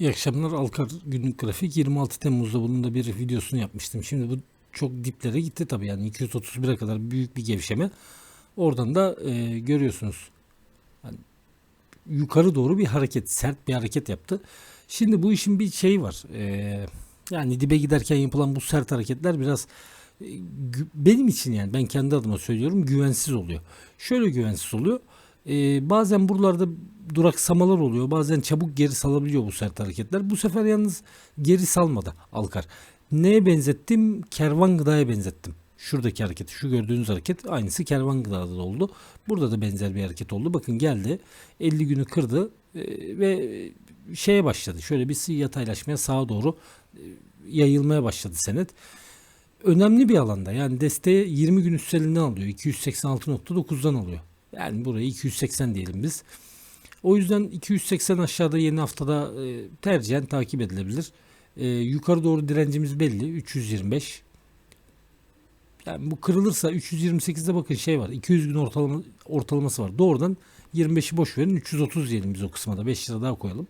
İyi akşamlar. Alkar günlük grafik 26 Temmuz'da bunun da bir videosunu yapmıştım. Şimdi bu çok diplere gitti tabii yani 231'e kadar büyük bir gevşeme. Oradan da e, görüyorsunuz. Yani yukarı doğru bir hareket, sert bir hareket yaptı. Şimdi bu işin bir şeyi var. E, yani dibe giderken yapılan bu sert hareketler biraz e, benim için yani ben kendi adıma söylüyorum güvensiz oluyor. Şöyle güvensiz oluyor. E, bazen buralarda duraksamalar oluyor. Bazen çabuk geri salabiliyor bu sert hareketler. Bu sefer yalnız geri salmadı Alkar. Neye benzettim? Kervan gıdaya benzettim. Şuradaki hareket, şu gördüğünüz hareket aynısı kervan gıdada da oldu. Burada da benzer bir hareket oldu. Bakın geldi 50 günü kırdı e, ve şeye başladı. Şöyle bir yataylaşmaya sağa doğru e, yayılmaya başladı senet. Önemli bir alanda yani desteği 20 gün üstelinden alıyor. 286.9'dan alıyor. Yani burayı 280 diyelim biz. O yüzden 280 aşağıda yeni haftada e, tercihen takip edilebilir. E, yukarı doğru direncimiz belli 325. Yani bu kırılırsa 328'de bakın şey var 200 gün ortalama, ortalaması var. Doğrudan 25'i boş verin 330 diyelim biz o kısma da 5 lira daha koyalım.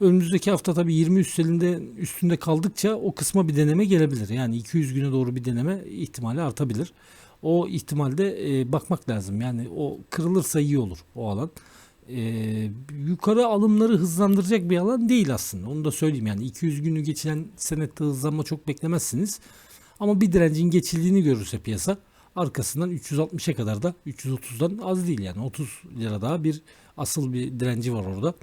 Önümüzdeki hafta tabii 20 üstünde üstünde kaldıkça o kısma bir deneme gelebilir. Yani 200 güne doğru bir deneme ihtimali artabilir. O ihtimalde e, bakmak lazım. Yani o kırılırsa iyi olur o alan. E, yukarı alımları hızlandıracak bir alan değil aslında. Onu da söyleyeyim. Yani 200 günü geçilen senette hızlanma çok beklemezsiniz. Ama bir direncin geçildiğini görürse piyasa arkasından 360'a kadar da 330'dan az değil yani 30 lira daha bir asıl bir direnci var orada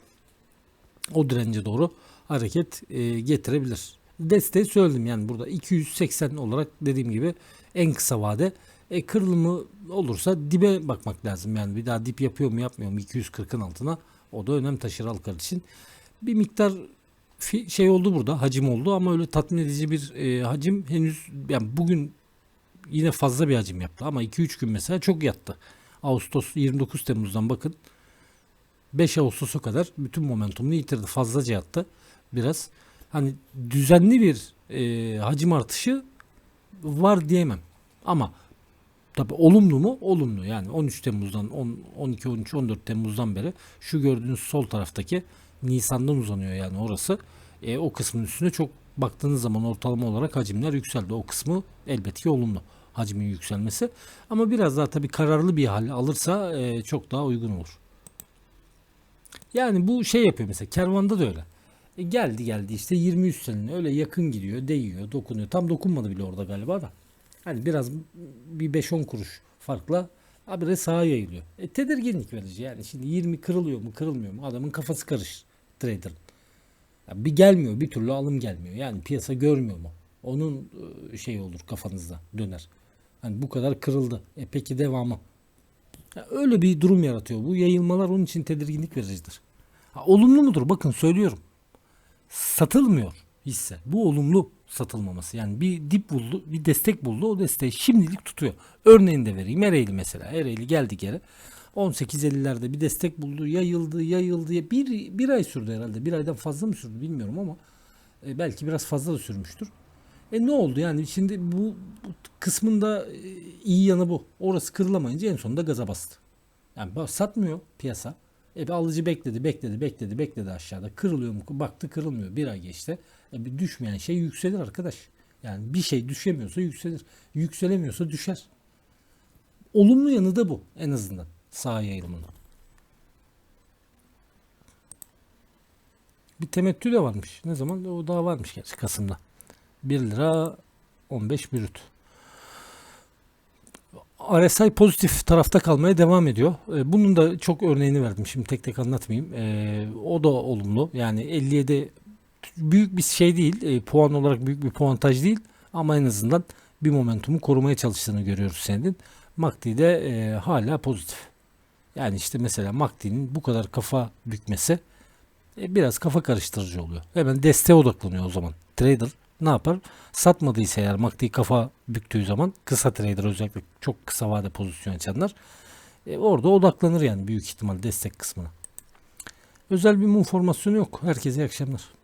o dirence doğru hareket e, getirebilir. Desteği söyledim yani burada 280 olarak dediğim gibi en kısa vade e, kırılımı olursa dibe bakmak lazım. Yani bir daha dip yapıyor mu yapmıyor mu 240'ın altına o da önem taşır halkar için. Bir miktar şey oldu burada hacim oldu ama öyle tatmin edici bir e, hacim henüz yani bugün yine fazla bir hacim yaptı ama 2-3 gün mesela çok yattı. Ağustos 29 Temmuz'dan bakın 5 Ağustos'a kadar bütün momentumunu yitirdi. Fazlaca yattı biraz. Hani düzenli bir e, hacim artışı var diyemem. Ama tabi olumlu mu? Olumlu. Yani 13 Temmuz'dan 10, 12, 13, 14 Temmuz'dan beri şu gördüğünüz sol taraftaki Nisan'dan uzanıyor yani orası. E, o kısmın üstüne çok baktığınız zaman ortalama olarak hacimler yükseldi. O kısmı elbette ki olumlu hacmin yükselmesi. Ama biraz daha tabii kararlı bir hal alırsa e, çok daha uygun olur. Yani bu şey yapıyor mesela kervanda da öyle. E geldi geldi işte 20 üstlerine öyle yakın gidiyor, değiyor, dokunuyor. Tam dokunmadı bile orada galiba da. Hani biraz bir 5-10 kuruş farkla habire sağa yayılıyor. E tedirginlik verici yani. Şimdi 20 kırılıyor mu kırılmıyor mu adamın kafası karış trader'ın. Ya bir gelmiyor bir türlü alım gelmiyor. Yani piyasa görmüyor mu? Onun e, şey olur kafanızda döner. Hani bu kadar kırıldı. E peki devamı? Ya öyle bir durum yaratıyor. Bu yayılmalar onun için tedirginlik vericidir. Ha, olumlu mudur? Bakın söylüyorum. Satılmıyor hisse. Bu olumlu satılmaması. Yani bir dip buldu, bir destek buldu. O desteği şimdilik tutuyor. Örneğini de vereyim. Ereğli mesela. Ereğli geldi geri. 18.50'lerde bir destek buldu. Yayıldı, yayıldı. Bir, bir ay sürdü herhalde. Bir aydan fazla mı sürdü bilmiyorum ama e, belki biraz fazla da sürmüştür. E ne oldu yani şimdi bu, bu kısmında e, iyi yanı bu. Orası kırılamayınca en sonunda gaza bastı. Yani satmıyor piyasa. E bir alıcı bekledi, bekledi, bekledi, bekledi aşağıda. Kırılıyor mu? Baktı kırılmıyor. Bir ay geçti. E bir düşmeyen şey yükselir arkadaş. Yani bir şey düşemiyorsa yükselir. Yükselemiyorsa düşer. Olumlu yanı da bu en azından sağ yayılımının. Bir temettü de varmış. Ne zaman? O daha varmış gerçi Kasım'da. 1 lira 15 brüt. RSI pozitif tarafta kalmaya devam ediyor. E, Bunun da çok örneğini verdim. Şimdi tek tek anlatmayayım. E, o da olumlu. Yani 57 büyük bir şey değil. E, puan olarak büyük bir puantaj değil. Ama en azından bir momentumu korumaya çalıştığını görüyoruz senin. MACD de e, hala pozitif. Yani işte mesela MACD'nin bu kadar kafa bükmesi e, biraz kafa karıştırıcı oluyor. Hemen desteğe odaklanıyor o zaman. Trader ne yapar? Satmadıysa eğer MACD kafa büktüğü zaman kısa trader özellikle çok kısa vade pozisyon açanlar e, orada odaklanır yani büyük ihtimal destek kısmına. Özel bir mum formasyonu yok. Herkese iyi akşamlar.